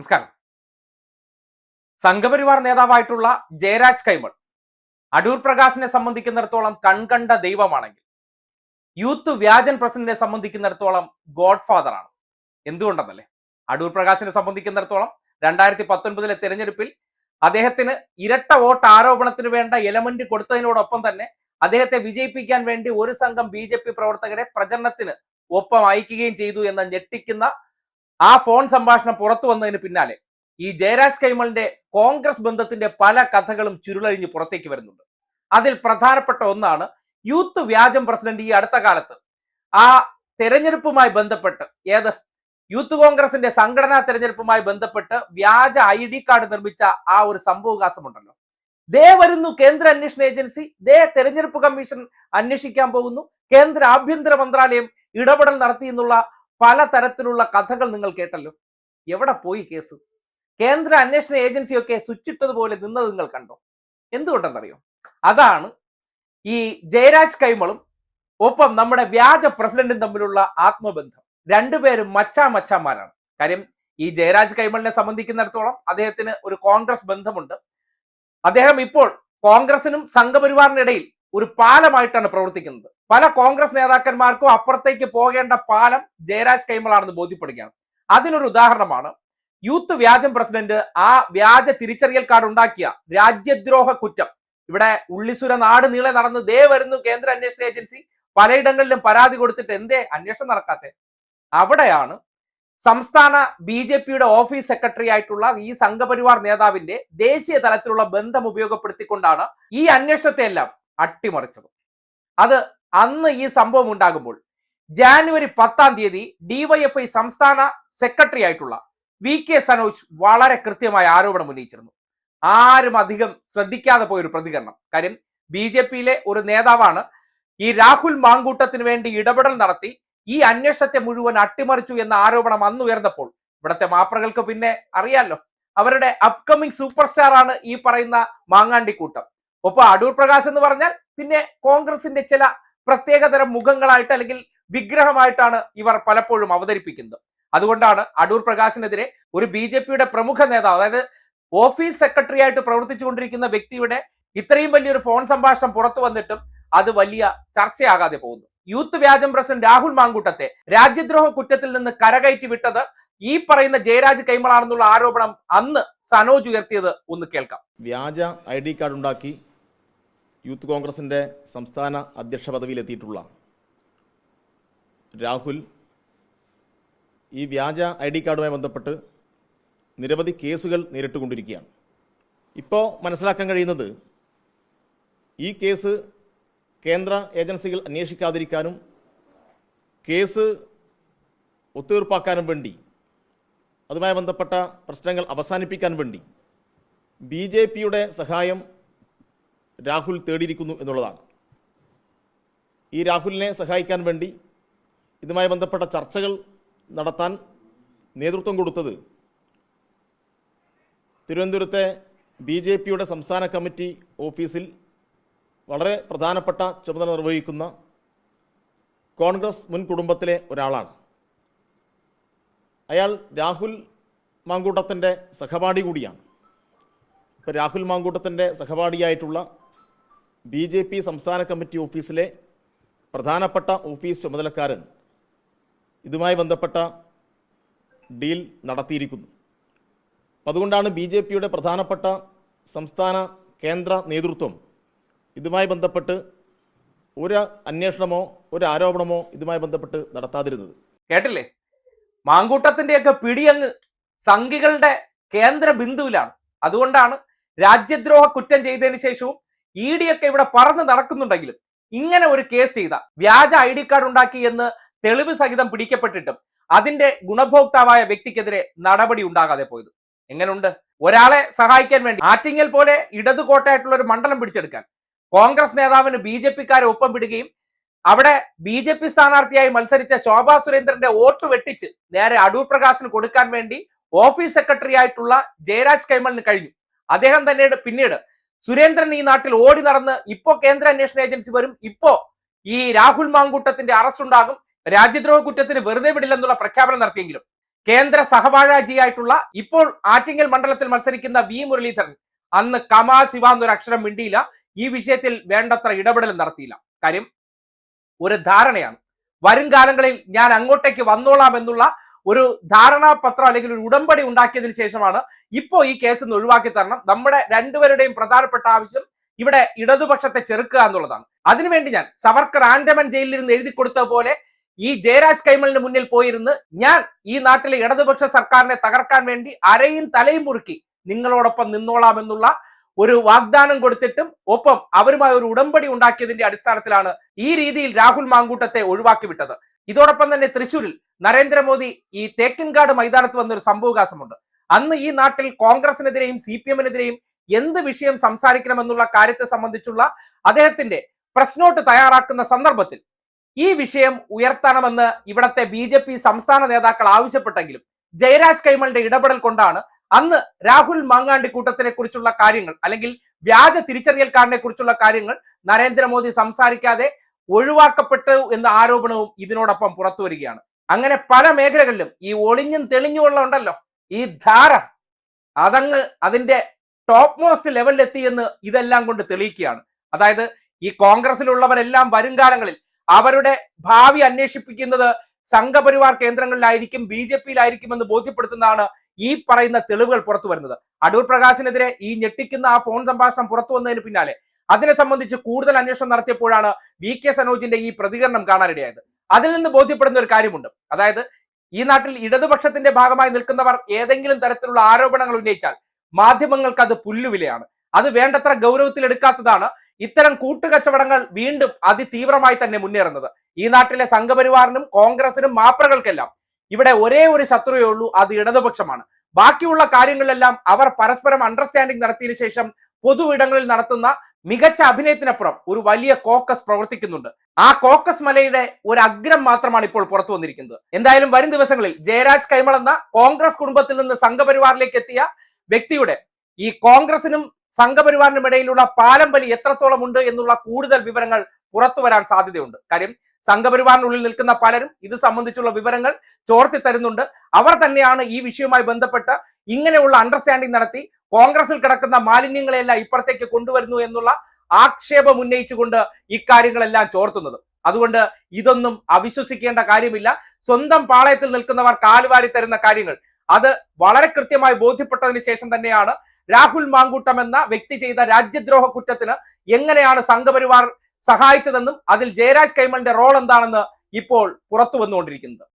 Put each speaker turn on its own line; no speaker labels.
നമസ്കാരം. സംഘപരിവാർ നേതാവായിട്ടുള്ള ജയരാജ് കൈമൾ അടൂർ പ്രകാശിനെ സംബന്ധിക്കുന്നിടത്തോളം കൺകണ്ട ദൈവമാണെങ്കിൽ യൂത്ത് വ്യാജൻ പ്രസിഡന്റിനെ സംബന്ധിക്കുന്നിടത്തോളം ഗോഡ് ഫാദർ ആണ്. എന്തുകൊണ്ടെന്നല്ലേ? അടൂർ പ്രകാശിനെ സംബന്ധിക്കുന്നിടത്തോളം രണ്ടായിരത്തി പത്തൊൻപതിലെ തെരഞ്ഞെടുപ്പിൽ അദ്ദേഹത്തിന് ഇരട്ട വോട്ട് ആരോപണത്തിന് വേണ്ട എലമെന്റ് കൊടുത്തതിനോടൊപ്പം തന്നെ അദ്ദേഹത്തെ വിജയിപ്പിക്കാൻ വേണ്ടി ഒരു സംഘം ബി പ്രവർത്തകരെ പ്രചരണത്തിന് ഒപ്പം അയക്കുകയും ചെയ്തു എന്ന ഞെട്ടിക്കുന്ന ആ ഫോൺ സംഭാഷണം പുറത്തു വന്നതിന് പിന്നാലെ ഈ ജയരാജ് കൈമളിന്റെ കോൺഗ്രസ് ബന്ധത്തിന്റെ പല കഥകളും ചുരുളഴിഞ്ഞ് പുറത്തേക്ക് വരുന്നുണ്ട്. അതിൽ പ്രധാനപ്പെട്ട ഒന്നാണ് യൂത്ത് വ്യാജം പ്രസിഡന്റ് ഈ അടുത്ത കാലത്ത് ആ തെരഞ്ഞെടുപ്പുമായി ബന്ധപ്പെട്ട് ഏത്? യൂത്ത് കോൺഗ്രസിന്റെ സംഘടനാ തെരഞ്ഞെടുപ്പുമായി ബന്ധപ്പെട്ട് വ്യാജ ഐ ഡി കാർഡ് നിർമ്മിച്ച ആ ഒരു സംഭവകാശമുണ്ടല്ലോ ദേ വരുന്നു കേന്ദ്ര അന്വേഷണ ഏജൻസി ദേ തെരഞ്ഞെടുപ്പ് കമ്മീഷൻ അന്വേഷിക്കാൻ പോകുന്നു കേന്ദ്ര ആഭ്യന്തര മന്ത്രാലയം ഇടപെടൽ നടത്തി എന്നുള്ള പല തരത്തിലുള്ള കഥകൾ നിങ്ങൾ കേട്ടല്ലോ. എവിടെ പോയി കേസ്? കേന്ദ്ര അന്വേഷണ ഏജൻസിയൊക്കെ സ്വിച്ചിട്ടതുപോലെ നിന്നത് നിങ്ങൾ കണ്ടോ? എന്തുകൊണ്ടെന്നറിയോ? അതാണ് ഈ ജയരാജ് കൈമളും ഒപ്പം നമ്മുടെ വ്യാജ പ്രസിഡന്റും തമ്മിലുള്ള ആത്മബന്ധം. രണ്ടുപേരും മച്ചാ മച്ചാമാരാണ് കാര്യം ഈ ജയരാജ് കൈമളിനെ സംബന്ധിക്കുന്നിടത്തോളം അദ്ദേഹത്തിന് ഒരു കോൺഗ്രസ് ബന്ധമുണ്ട്. അദ്ദേഹം ഇപ്പോൾ കോൺഗ്രസിനും സംഘപരിവാറിനിടയിൽ ഒരു പാലമായിട്ടാണ് പ്രവർത്തിക്കുന്നത്. പല കോൺഗ്രസ് നേതാക്കന്മാർക്കും അപ്പുറത്തേക്ക് പോകേണ്ട പാലം ജയരാജ് കൈമളാണെന്ന് ബോധ്യപ്പെടുകയാണ്. അതിനൊരു ഉദാഹരണമാണ്. യൂത്ത് വ്യാജം പ്രസിഡന്റ് ആ വ്യാജ തിരിച്ചറിയൽ കാർഡ് ഉണ്ടാക്കിയ രാജ്യദ്രോഹ കുറ്റം. ഇവിടെ ഉള്ളിസുര നാട് നീളെ നടന്ന് ദേ വരുന്നു കേന്ദ്ര അന്വേഷണ ഏജൻസി. പലയിടങ്ങളിലും പരാതി കൊടുത്തിട്ട് എന്തേ അന്വേഷണം നടക്കാത്ത? അവിടെയാണ് സംസ്ഥാന ബി ജെ പിയുടെ ഓഫീസ് സെക്രട്ടറി ആയിട്ടുള്ള ഈ സംഘപരിവാർ നേതാവിന്റെ ദേശീയ തലത്തിലുള്ള ബന്ധം ഉപയോഗപ്പെടുത്തിക്കൊണ്ടാണ് ഈ അന്വേഷണത്തെ എല്ലാം അട്ടിമറിച്ചത്. അത് അന്ന് ഈ സംഭവം ഉണ്ടാകുമ്പോൾ ജാനുവരി പത്താം തീയതി ഡിവൈഎഫ്ഐ സംസ്ഥാന സെക്രട്ടറി ആയിട്ടുള്ള വി കെ സനോജ് വളരെ കൃത്യമായ ആരോപണം ഉന്നയിച്ചിരുന്നു. ആരും അധികം ശ്രദ്ധിക്കാതെ പോയ ഒരു പ്രതികരണം. കാര്യം ബി ജെ പിയിലെ ഒരു നേതാവാണ് ഈ രാഹുൽ മാങ്കൂട്ടത്തിന് വേണ്ടി ഇടപെടൽ നടത്തി ഈ അന്വേഷണത്തെ മുഴുവൻ അട്ടിമറിച്ചു എന്ന ആരോപണം അന്ന് ഉയർന്നപ്പോൾ ഇവിടുത്തെ മാപ്രകൾക്ക് പിന്നെ അറിയാലോ. അവരുടെ അപ്കമിങ് സൂപ്പർ സ്റ്റാർ ആണ് ഈ പറയുന്ന മാങ്ങാണ്ടിക്കൂട്ടം. ഒപ്പം അടൂർ പ്രകാശ് എന്ന് പറഞ്ഞാൽ പിന്നെ കോൺഗ്രസിന്റെ ചില പ്രത്യേകതരം മുഖങ്ങളായിട്ട് അല്ലെങ്കിൽ വിഗ്രഹമായിട്ടാണ് ഇവർ പലപ്പോഴും അവതരിപ്പിക്കുന്നത്. അതുകൊണ്ടാണ് അടൂർ പ്രകാശിനെതിരെ ഒരു ബി ജെ പിയുടെ പ്രമുഖ നേതാവ് അതായത് ഓഫീസ് സെക്രട്ടറി ആയിട്ട് പ്രവർത്തിച്ചുകൊണ്ടിരിക്കുന്ന വ്യക്തിയുടെ ഇത്രയും വലിയൊരു ഫോൺ സംഭാഷണം പുറത്തു വന്നിട്ടും അത് വലിയ ചർച്ചയാകാതെ പോകുന്നു. യൂത്ത് വ്യാജം പ്രസിഡന്റ് രാഹുൽ മാങ്കൂട്ടത്തെ രാജ്യദ്രോഹ കുറ്റത്തിൽ നിന്ന് കരകയറ്റി വിട്ടത് ഈ പറയുന്ന ജയരാജ് കൈമളാണെന്നുള്ള ആരോപണം അന്ന് സനോജ് ഉയർത്തിയത് ഒന്ന് കേൾക്കാം.
വ്യാജ ഐ ഡി കാർഡ് ഉണ്ടാക്കി യൂത്ത് കോൺഗ്രസിന്റെ സംസ്ഥാന അധ്യക്ഷ പദവിയിലെത്തിയിട്ടുള്ള രാഹുൽ ഈ വ്യാജ ഐ ഡി കാർഡുമായി ബന്ധപ്പെട്ട് നിരവധി കേസുകൾ നേരിട്ടുകൊണ്ടിരിക്കുകയാണ്. ഇപ്പോൾ മനസ്സിലാക്കാൻ കഴിയുന്നത് ഈ കേസ് കേന്ദ്ര ഏജൻസികൾ അന്വേഷിക്കാതിരിക്കാനും കേസ് ഒത്തുതീർപ്പാക്കാനും വേണ്ടി അതുമായി ബന്ധപ്പെട്ട പ്രശ്നങ്ങൾ അവസാനിപ്പിക്കാൻ വേണ്ടി ബി ജെ പിയുടെ സഹായം രാഹുൽ തേടിയിരിക്കുന്നു എന്നുള്ളതാണ്. ഈ രാഹുലിനെ സഹായിക്കാൻ വേണ്ടി ഇതുമായി ബന്ധപ്പെട്ട ചർച്ചകൾ നടത്താൻ നേതൃത്വം കൊടുത്തത് തിരുവനന്തപുരത്തെ ബി ജെ പിയുടെ സംസ്ഥാന കമ്മിറ്റി ഓഫീസിൽ വളരെ പ്രധാനപ്പെട്ട ചുമതല നിർവഹിക്കുന്ന കോൺഗ്രസ് മുൻ കുടുംബത്തിലെ ഒരാളാണ്. അയാൾ രാഹുൽ മാങ്കൂട്ടത്തിന്റെ സഹപാഠി കൂടിയാണ്. ഇപ്പോൾ രാഹുൽ മാങ്കൂട്ടത്തിന്റെ സഹപാഠിയായിട്ടുള്ള ബി ജെ പി സംസ്ഥാന കമ്മിറ്റി ഓഫീസിലെ പ്രധാനപ്പെട്ട ഓഫീസ് ചുമതലക്കാരൻ ഇതുമായി ബന്ധപ്പെട്ട ഡീൽ നടത്തിയിരിക്കുന്നു. അപ്പം അതുകൊണ്ടാണ് ബി ജെ പിയുടെ പ്രധാനപ്പെട്ട സംസ്ഥാന കേന്ദ്ര നേതൃത്വം ഇതുമായി ബന്ധപ്പെട്ട് ഒരു അന്വേഷണമോ ഒരു ആരോപണമോ ഇതുമായി ബന്ധപ്പെട്ട് നടത്താതിരുന്നത്.
കേട്ടില്ലേ? മാങ്കൂട്ടത്തിന്റെയൊക്കെ പിടിയങ്ങ് സംഘികളുടെ കേന്ദ്ര ബിന്ദുവിലാണ് അതുകൊണ്ടാണ് രാജ്യദ്രോഹ കുറ്റം ചെയ്തതിന് ശേഷവും ഇ ഡി ഒക്കെ ഇവിടെ പറന്ന് നടക്കുന്നുണ്ടെങ്കിലും ഇങ്ങനെ ഒരു കേസ് ചെയ്ത വ്യാജ ഐ ഡി കാർഡ് ഉണ്ടാക്കി എന്ന് തെളിവ് സഹിതം പിടിക്കപ്പെട്ടിട്ടും അതിന്റെ ഗുണഭോക്താവായ വ്യക്തിക്കെതിരെ നടപടി ഉണ്ടാകാതെ പോയത്. എങ്ങനെയുണ്ട് ഒരാളെ സഹായിക്കാൻ വേണ്ടി ആറ്റിങ്ങൽ പോലെ ഇടതു കോട്ടയായിട്ടുള്ള ഒരു മണ്ഡലം പിടിച്ചെടുക്കാൻ കോൺഗ്രസ് നേതാവിന് ബി ജെ പിക്കാരെ ഒപ്പം വിടുകയും അവിടെ ബി ജെ പി സ്ഥാനാർത്ഥിയായി മത്സരിച്ച ശോഭാ സുരേന്ദ്രന്റെ വോട്ട് വെട്ടിച്ച് നേരെ അടൂർ പ്രകാശിന് കൊടുക്കാൻ വേണ്ടി ഓഫീസ് സെക്രട്ടറി ആയിട്ടുള്ള ജയരാജ് കൈമളിന് കഴിഞ്ഞു. അദ്ദേഹം തന്നെ പിന്നീട് സുരേന്ദ്രൻ ഈ നാട്ടിൽ ഓടി നടന്ന് ഇപ്പോ കേന്ദ്ര അന്വേഷണ ഏജൻസി വരും. ഇപ്പോ ഈ രാഹുൽ മാങ്കൂട്ടത്തിന്റെ അറസ്റ്റ് ഉണ്ടാകും. രാജ്യദ്രോഹ കുറ്റത്തിന് വെറുതെ വിടില്ലെന്നുള്ള പ്രഖ്യാപനം നടത്തിയെങ്കിലും കേന്ദ്ര സഹവാഴാജിയായിട്ടുള്ള ഇപ്പോൾ ആറ്റിങ്ങൽ മണ്ഡലത്തിൽ മത്സരിക്കുന്ന വി മുരളീധരൻ അന്ന് കമാ ശിവ എന്നൊരു അക്ഷരം മിണ്ടിയില്ല. ഈ വിഷയത്തിൽ വേണ്ടത്ര ഇടപെടൽ നടത്തിയില്ല. കാര്യം ഒരു ധാരണയാണ്. വരും കാലങ്ങളിൽ ഞാൻ അങ്ങോട്ടേക്ക് വന്നോളാം എന്നുള്ള ഒരു ധാരണാപത്രം അല്ലെങ്കിൽ ഒരു ഉടമ്പടി ഉണ്ടാക്കിയതിനു ശേഷമാണ് ഇപ്പോ ഈ കേസ് ഒന്ന് ഒഴിവാക്കി തരണം. നമ്മുടെ രണ്ടുപേരുടെയും പ്രധാനപ്പെട്ട ആവശ്യം ഇവിടെ ഇടതുപക്ഷത്തെ ചെറുക്കുക എന്നുള്ളതാണ്. അതിനുവേണ്ടി ഞാൻ സവർക്കർ ആൻഡമൻ ജയിലിൽ ഇരുന്ന് എഴുതി കൊടുത്ത പോലെ ഈ ജയരാജ് കൈമലിന് മുന്നിൽ പോയിരുന്ന് ഞാൻ ഈ നാട്ടിലെ ഇടതുപക്ഷ സർക്കാരിനെ തകർക്കാൻ വേണ്ടി അരയും തലയും മുറുക്കി നിങ്ങളോടൊപ്പം നിന്നോളാമെന്നുള്ള ഒരു വാഗ്ദാനം കൊടുത്തിട്ടും ഒപ്പം അവരുമായി ഒരു ഉടമ്പടി ഉണ്ടാക്കിയതിന്റെ അടിസ്ഥാനത്തിലാണ് ഈ രീതിയിൽ രാഹുൽ മാങ്കൂട്ടത്തെ ഒഴിവാക്കി വിട്ടത്. ഇതോടൊപ്പം തന്നെ തൃശൂരിൽ നരേന്ദ്രമോദി ഈ തേക്കിൻകാട് മൈതാനത്ത് വന്നൊരു സംഭവകാശമുണ്ട് അന്ന് ഈ നാട്ടിൽ കോൺഗ്രസിനെതിരെയും സി പി എമ്മിനെതിരെയും എന്ത് വിഷയം സംസാരിക്കണമെന്നുള്ള കാര്യത്തെ സംബന്ധിച്ചുള്ള അദ്ദേഹത്തിന്റെ പ്രശ്നോട്ട് തയ്യാറാക്കുന്ന സന്ദർഭത്തിൽ ഈ വിഷയം ഉയർത്തണമെന്ന് ഇവിടത്തെ ബി ജെ പി സംസ്ഥാന നേതാക്കൾ ആവശ്യപ്പെട്ടെങ്കിലും ജയരാജ് കൈമളുടെ ഇടപെടൽ കൊണ്ടാണ് അന്ന് രാഹുൽ മാങ്ങാണ്ടി കൂട്ടത്തിനെ കുറിച്ചുള്ള കാര്യങ്ങൾ അല്ലെങ്കിൽ വ്യാജ തിരിച്ചറിയൽ കാർഡിനെ കുറിച്ചുള്ള കാര്യങ്ങൾ നരേന്ദ്രമോദി സംസാരിക്കാതെ ഒഴിവാക്കപ്പെട്ടു എന്ന ആരോപണവും ഇതിനോടൊപ്പം പുറത്തു വരികയാണ്. അങ്ങനെ പല മേഖലകളിലും ഈ ഒളിഞ്ഞും തെളിഞ്ഞുമുള്ള ഉണ്ടല്ലോ ഈ ധാര അതങ്ങ് അതിന്റെ ടോപ്പ് മോസ്റ്റ് ലെവലിലെത്തി എന്ന് ഇതെല്ലാം കൊണ്ട് തെളിയിക്കുകയാണ്. അതായത് ഈ കോൺഗ്രസിലുള്ളവരെല്ലാം വരും കാലങ്ങളിൽ അവരുടെ ഭാവി അന്വേഷിപ്പിക്കുന്നത് സംഘപരിവാർ കേന്ദ്രങ്ങളിലായിരിക്കും ബി ജെ പിയിലായിരിക്കും എന്ന് ബോധ്യപ്പെടുത്തുന്നതാണ് ഈ പറയുന്ന തെളിവുകൾ പുറത്തു വരുന്നത്. അടൂർ പ്രകാശിനെതിരെ ഈ ഞെട്ടിക്കുന്ന ആ ഫോൺ സംഭാഷണം പുറത്തു വന്നതിന് പിന്നാലെ അതിനെ സംബന്ധിച്ച് കൂടുതൽ അന്വേഷണം നടത്തിയപ്പോഴാണ് വി കെ സനോജിന്റെ ഈ പ്രതികരണം കാണാനിടയായത് അതിൽ നിന്ന് ബോധ്യപ്പെടുന്ന ഒരു കാര്യമുണ്ട്. അതായത് ഈ നാട്ടിൽ ഇടതുപക്ഷത്തിന്റെ ഭാഗമായി നിൽക്കുന്നവർ ഏതെങ്കിലും തരത്തിലുള്ള ആരോപണങ്ങൾ ഉന്നയിച്ചാൽ മാധ്യമങ്ങൾക്ക് അത് പുല്ലുവിലയാണ്. അത് വേണ്ടത്ര ഗൗരവത്തിൽ എടുക്കാത്തതാണ് ഇത്തരം കൂട്ടുകച്ചവടങ്ങൾ വീണ്ടും അതിതീവ്രമായി തന്നെ മുന്നേറുന്നത്. ഈ നാട്ടിലെ സംഘപരിവാറിനും കോൺഗ്രസിനും മാപ്രകൾക്കെല്ലാം ഇവിടെ ഒരേ ഒരു ശത്രുവേ ഉള്ളൂ അത് ഇടതുപക്ഷമാണ്. ബാക്കിയുള്ള കാര്യങ്ങളിലെല്ലാം അവർ പരസ്പരം അണ്ടർസ്റ്റാൻഡിംഗ് നടത്തിയതിനു ശേഷം പൊതു ഇടങ്ങളിൽ നടത്തുന്ന മികച്ച അഭിനയത്തിനപ്പുറം ഒരു വലിയ കോക്കസ് പ്രവർത്തിക്കുന്നുണ്ട്. ആ കോക്കസ് മലയുടെ ഒരു അഗ്രം മാത്രമാണ് ഇപ്പോൾ പുറത്തു വന്നിരിക്കുന്നത്. എന്തായാലും വരും ദിവസങ്ങളിൽ ജയരാജ് കൈമൾ എന്ന കോൺഗ്രസ് കുടുംബത്തിൽ നിന്ന് സംഘപരിവാറിലേക്ക് എത്തിയ വ്യക്തിയുടെ ഈ കോൺഗ്രസിനും സംഘപരിവാറിനും ഇടയിലുള്ള പാലം വലി എത്രത്തോളം ഉണ്ട് എന്നുള്ള കൂടുതൽ വിവരങ്ങൾ പുറത്തു വരാൻ സാധ്യതയുണ്ട്. കാര്യം സംഘപരിവാറിനുള്ളിൽ നിൽക്കുന്ന പലരും ഇത് സംബന്ധിച്ചുള്ള വിവരങ്ങൾ ചോർത്തി തരുന്നുണ്ട്. അവർ തന്നെയാണ് ഈ വിഷയവുമായി ബന്ധപ്പെട്ട് ഇങ്ങനെയുള്ള അണ്ടർസ്റ്റാൻഡിംഗ് നടത്തി കോൺഗ്രസിൽ കിടക്കുന്ന മാലിന്യങ്ങളെല്ലാം ഇപ്പുറത്തേക്ക് കൊണ്ടുവരുന്നു എന്നുള്ള ആക്ഷേപം ഉന്നയിച്ചുകൊണ്ട് ഇക്കാര്യങ്ങളെല്ലാം ചോർത്തുന്നത്. അതുകൊണ്ട് ഇതൊന്നും അവിശ്വസിക്കേണ്ട കാര്യമില്ല. സ്വന്തം പാളയത്തിൽ നിൽക്കുന്നവർ കാലുവാരി തരുന്ന കാര്യങ്ങൾ. അത് വളരെ കൃത്യമായി ബോധ്യപ്പെട്ടതിന് ശേഷം തന്നെയാണ് രാഹുൽ മാങ്കൂട്ടം എന്ന വ്യക്തി ചെയ്ത രാജ്യദ്രോഹ കുറ്റത്തിന് എങ്ങനെയാണ് സംഘപരിവാർ സഹായിച്ചതെന്നും അതിൽ ജയരാജ് കൈമളിന്റെ റോൾ എന്താണെന്ന് ഇപ്പോൾ പുറത്തു വന്നുകൊണ്ടിരിക്കുന്നത്